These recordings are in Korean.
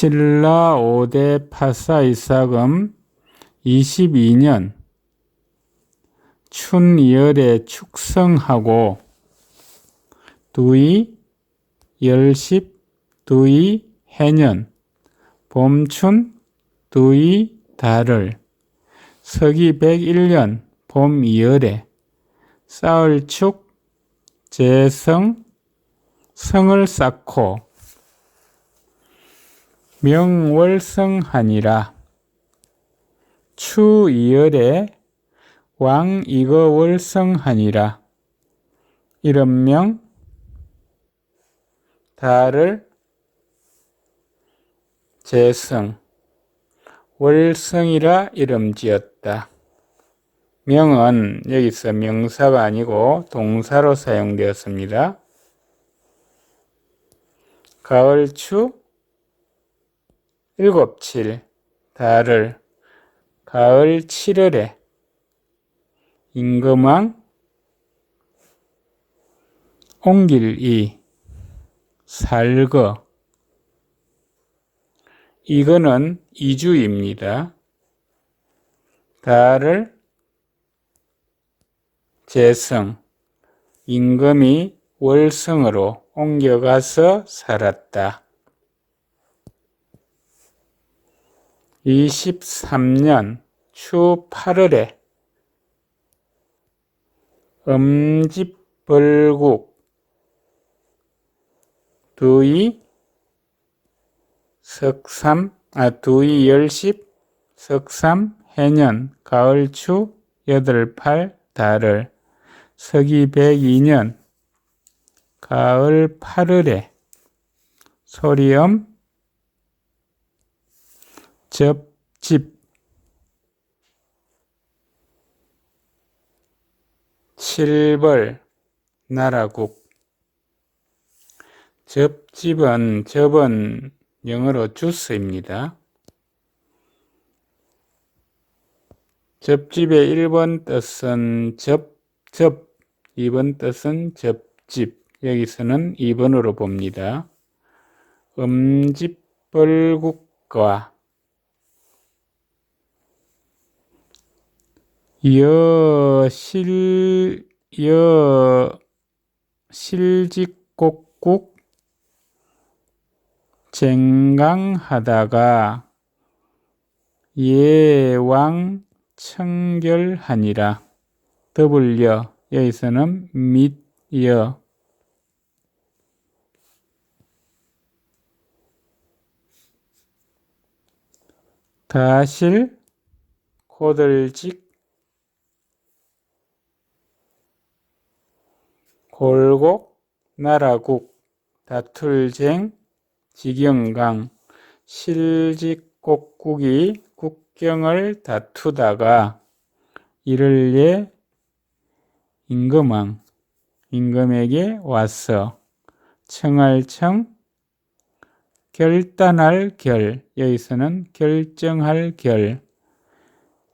신라 5대 파사 이삭음 22년 춘열에 축성하고 두이 열십 두이 해년 봄춘 두이 달을 서기 101년 봄 이열에 싸을축 재성 성을 쌓고 명월성하니라 추 이열에 왕 이거월성하니라 이름명 달을 재성 월성이라 이름 지었다. 명은 여기서 명사가 아니고 동사로 사용되었습니다. 가을추 일곱 칠 달을 가을 7월에 임금왕 옹길이 살거 이거는 이주입니다. 달을 재성 임금이 월성으로 옮겨가서 살았다. 23년 추 8월에 음집벌국 두이 석삼 아 두이 열십 석삼 해년 가을추 여덟팔 달을 서기 102년 가을 8월에 소리엄 접집 칠벌 나라국 접집은 접은 영어로 주스입니다. 접집의 1번 뜻은 접, 접, 2번 뜻은 접집. 여기서는 2번으로 봅니다. 음집벌국과 여실 여 실직곡국 쟁강하다가 예왕 청결하니라. 더블여 여기서는 밑여. 다실 고들직 골곡 나라국 다툴쟁 지경강 실직곡국이 국경을 다투다가 이를 예 임금왕 임금에게 와서 청할 청 결단할 결 여기서는 결정할 결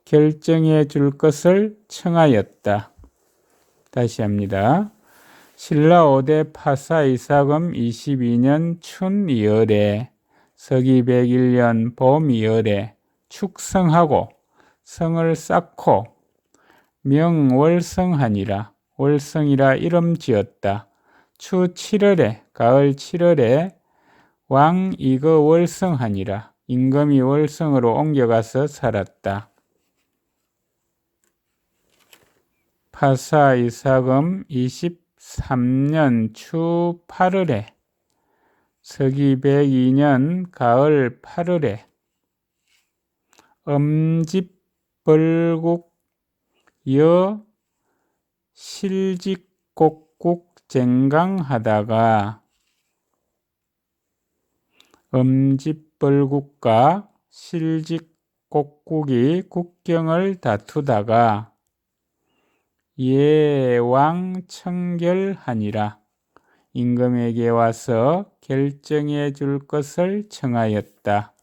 결정해 줄 것을 청하였다. 다시 합니다. 신라 5대 파사 이사금 22년 춘 2월에 서기 101년 봄 2월에 축성하고 성을 쌓고 명월성하니라 월성이라 이름 지었다. 추 7월에 가을 7월에 왕 이거 월성하니라 임금이 월성으로 옮겨가서 살았다. 파사 이사금 23년 추 8월에 서기 102년 가을 8월에 음집벌국 여 실직곡국 쟁강하다가 음집벌국과 실직곡국이 국경을 다투다가 예왕 청결하니라 임금에게 와서 결정해 줄 것을 청하였다.